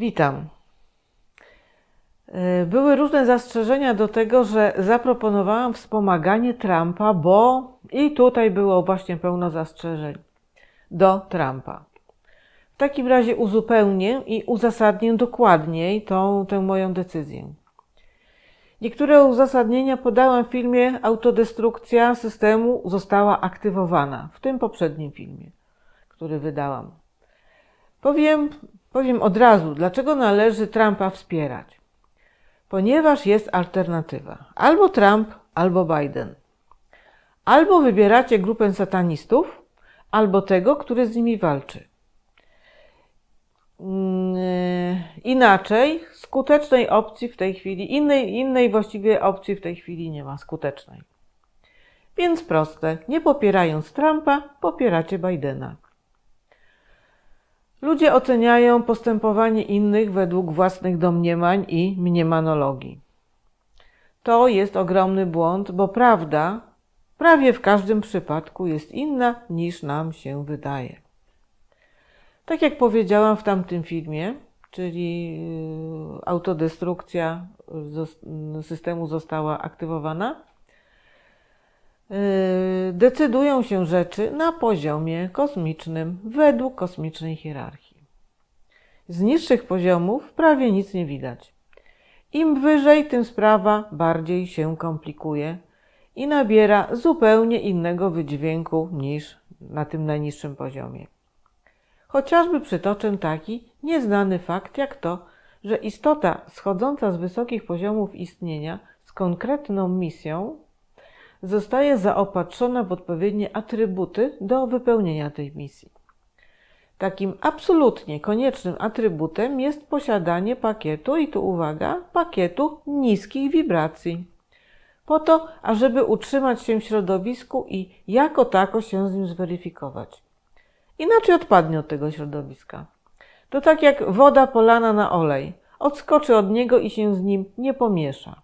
Witam. E, Były różne zastrzeżenia do tego, że zaproponowałam wspomaganie Trumpa, bo i tutaj było właśnie pełno zastrzeżeń do Trumpa. W takim razie uzupełnię i uzasadnię dokładniej tą, tę moją decyzję. Niektóre uzasadnienia podałam w filmie Autodestrukcja systemu została aktywowana, w tym poprzednim filmie, który wydałam. Powiem, powiem od razu, dlaczego należy Trumpa wspierać. Ponieważ jest alternatywa. Albo Trump, albo Biden. Albo wybieracie grupę satanistów, albo tego, który z nimi walczy. Mm, Inaczej skutecznej opcji w tej chwili, innej, innej właściwie opcji w tej chwili nie ma skutecznej. Więc proste, nie popierając Trumpa, popieracie Bidena. Ludzie oceniają postępowanie innych według własnych domniemań i mniemanologii. To jest ogromny błąd, bo prawda prawie w każdym przypadku jest inna niż nam się wydaje. Tak jak powiedziałam w tamtym filmie, czyli y, autodestrukcja systemu została aktywowana, decydują się rzeczy na poziomie kosmicznym, według kosmicznej hierarchii. Z niższych poziomów prawie nic nie widać. Im wyżej, tym sprawa bardziej się komplikuje i nabiera zupełnie innego wydźwięku niż na tym najniższym poziomie. Chociażby przytoczę taki nieznany fakt, jak to, że istota schodząca z wysokich poziomów istnienia z konkretną misją zostaje zaopatrzona w odpowiednie atrybuty do wypełnienia tej misji. Takim absolutnie koniecznym atrybutem jest posiadanie pakietu, i tu uwaga, pakietu niskich wibracji. Po to, ażeby utrzymać się w środowisku i jako tako się z nim zweryfikować. Inaczej odpadnie od tego środowiska. To tak jak woda polana na olej. Odskoczy od niego i się z nim nie pomiesza.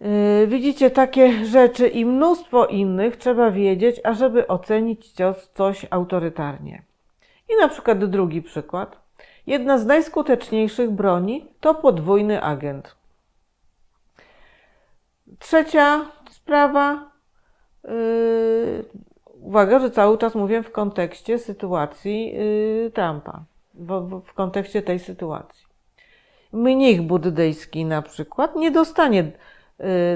Yy, Widzicie, takie rzeczy i mnóstwo innych trzeba wiedzieć, ażeby ocenić coś, autorytarnie. I na przykład drugi przykład. Jedna z najskuteczniejszych broni to podwójny agent. Trzecia sprawa. Yy, uwaga, że cały czas mówię w kontekście sytuacji yy, Trumpa, w, kontekście tej sytuacji. Mnich buddyjski na przykład nie dostanie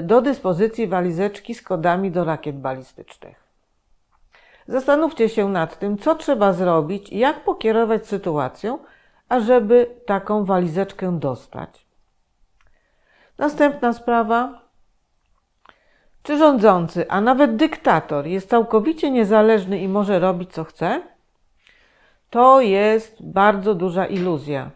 do dyspozycji walizeczki z kodami do rakiet balistycznych. Zastanówcie się nad tym, co trzeba zrobić i jak pokierować sytuacją, ażeby taką walizeczkę dostać. Następna sprawa. Czy rządzący, a nawet dyktator jest całkowicie niezależny i może robić co chce? To jest bardzo duża iluzja.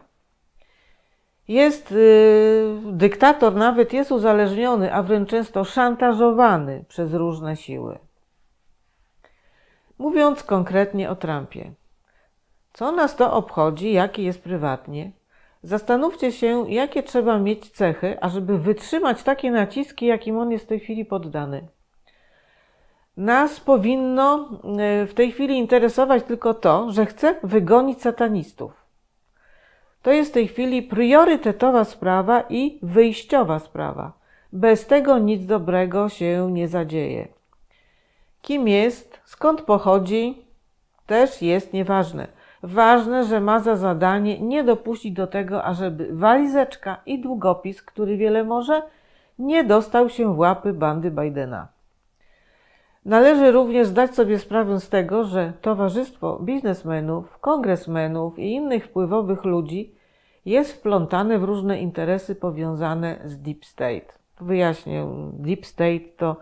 Jest yy, dyktator nawet jest uzależniony, a wręcz często szantażowany przez różne siły. Mówiąc konkretnie o Trumpie. Co nas to obchodzi, jaki jest prywatnie? Zastanówcie się, jakie trzeba mieć cechy, ażeby wytrzymać takie naciski, jakim on jest w tej chwili poddany. Nas powinno e, w tej chwili interesować tylko to, że chce wygonić satanistów. To jest w tej chwili priorytetowa sprawa i wyjściowa sprawa. Bez tego nic dobrego się nie zadzieje. Kim jest, skąd pochodzi, też jest nieważne. Ważne, że ma za zadanie nie dopuścić do tego, ażeby walizeczka i długopis, który wiele może, nie dostał się w łapy bandy Bidena. Należy również zdać sobie sprawę z tego, że towarzystwo biznesmenów, kongresmenów i innych wpływowych ludzi jest wplątane w różne interesy powiązane z Deep State. Wyjaśnię, Deep State to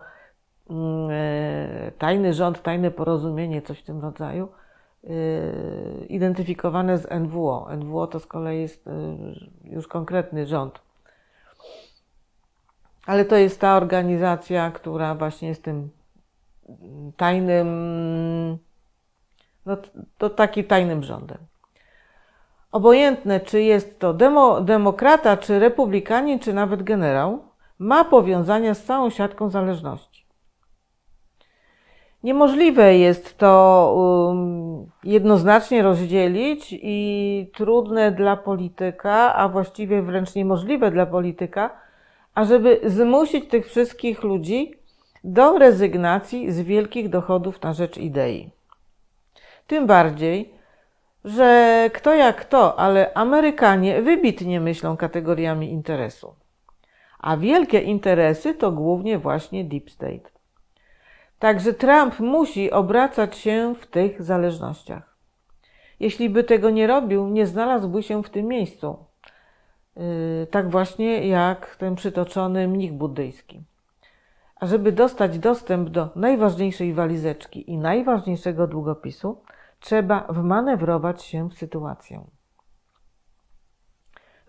mm, e, tajny rząd, tajne porozumienie, coś w tym rodzaju y, identyfikowane z NWO. NWO to z kolei jest y, już konkretny rząd. Ale to jest ta organizacja, która właśnie jest tym tajnym, no to taki tajnym rządem. Obojętne, czy jest to demo, demokrata, czy republikanin, czy nawet generał, ma powiązania z całą siatką zależności. Niemożliwe jest to um, jednoznacznie rozdzielić i trudne dla polityka, a właściwie wręcz niemożliwe dla polityka, ażeby zmusić tych wszystkich ludzi do rezygnacji z wielkich dochodów na rzecz idei. Tym bardziej, że kto jak kto, ale Amerykanie wybitnie myślą kategoriami interesu. A wielkie interesy to głównie właśnie Deep State. Także Trump musi obracać się w tych zależnościach. Jeśli by tego nie robił, nie znalazłby się w tym miejscu. Yy, tak właśnie jak ten przytoczony mnich buddyjski. A żeby dostać dostęp do najważniejszej walizeczki i najważniejszego długopisu, trzeba wmanewrować się w sytuację.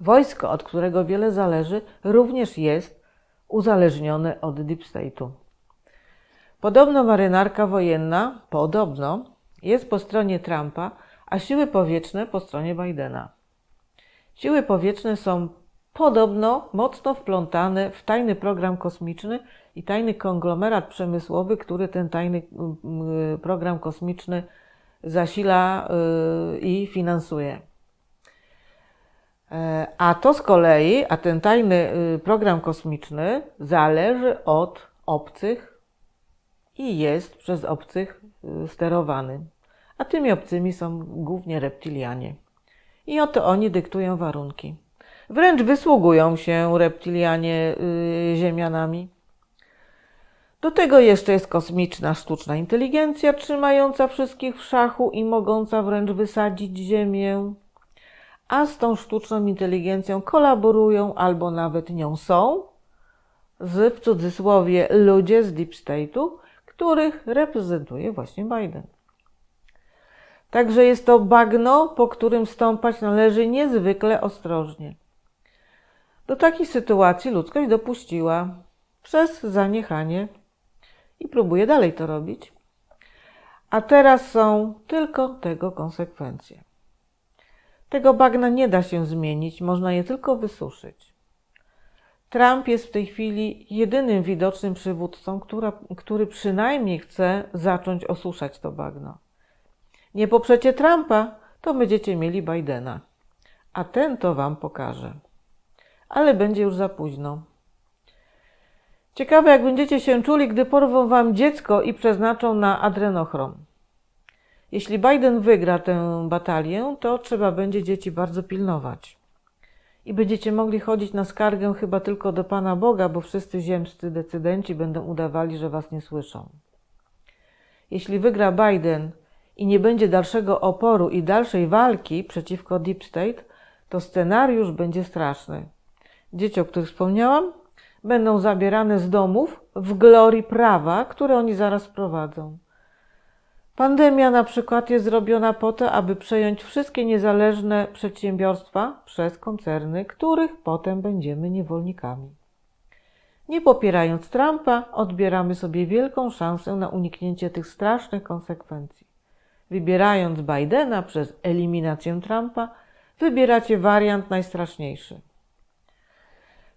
Wojsko, od którego wiele zależy, również jest uzależnione od Deep State'u. Podobno marynarka wojenna, podobno, jest po stronie Trumpa, a siły powietrzne po stronie Bidena. Siły powietrzne są podobno mocno wplątane w tajny program kosmiczny i tajny konglomerat przemysłowy, który ten tajny program kosmiczny zasila y, i finansuje. E, a to z kolei, a ten tajny y, program kosmiczny zależy od obcych i jest przez obcych y, sterowany. A tymi obcymi są głównie reptilianie. I oto oni dyktują warunki. Wręcz wysługują się reptilianie ziemianami. Do tego jeszcze jest kosmiczna sztuczna inteligencja trzymająca wszystkich w szachu i mogąca wręcz wysadzić Ziemię. A z tą sztuczną inteligencją kolaborują albo nawet nią są z w cudzysłowie ludzie z Deep State'u, których reprezentuje właśnie Biden. Także jest to bagno, po którym stąpać należy niezwykle ostrożnie. Do takiej sytuacji ludzkość dopuściła przez zaniechanie i próbuje dalej to robić. A teraz są tylko tego konsekwencje. Tego bagna nie da się zmienić, można je tylko wysuszyć. Trump jest w tej chwili jedynym widocznym przywódcą, która, który przynajmniej chce zacząć osuszać to bagno. Nie poprzecie Trumpa, to będziecie mieli Bidena, a ten to wam pokaże. Ale będzie już za późno. Ciekawe, jak będziecie się czuli, gdy porwą wam dziecko i przeznaczą na adrenochrom. Jeśli Biden wygra tę batalię, to trzeba będzie dzieci bardzo pilnować. I będziecie mogli chodzić na skargę chyba tylko do Pana Boga, bo wszyscy ziemscy decydenci będą udawali, że was nie słyszą. Jeśli wygra Biden i nie będzie dalszego oporu i dalszej walki przeciwko Deep State, to scenariusz będzie straszny. Dzieci, o których wspomniałam, będą zabierane z domów w glorii prawa, które oni zaraz wprowadzą. Pandemia na przykład jest zrobiona po to, aby przejąć wszystkie niezależne przedsiębiorstwa przez koncerny, których potem będziemy niewolnikami. Nie popierając Trumpa, odbieramy sobie wielką szansę na uniknięcie tych strasznych konsekwencji. Wybierając Bidena przez eliminację Trumpa, wybieracie wariant najstraszniejszy.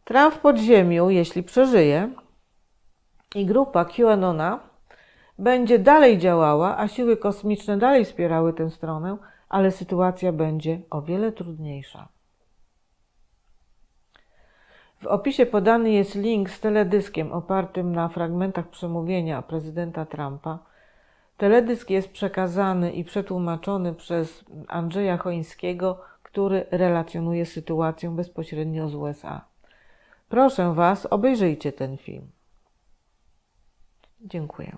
Trump w podziemiu, jeśli przeżyje, i grupa QAnona będzie dalej działała, a siły kosmiczne dalej wspierały tę stronę, ale sytuacja będzie o wiele trudniejsza. W opisie podany jest link z teledyskiem opartym na fragmentach przemówienia prezydenta Trumpa. Teledysk jest przekazany i przetłumaczony przez Andrzeja Chońskiego, który relacjonuje sytuację bezpośrednio z USA. Proszę Was, obejrzyjcie ten film. Dziękuję.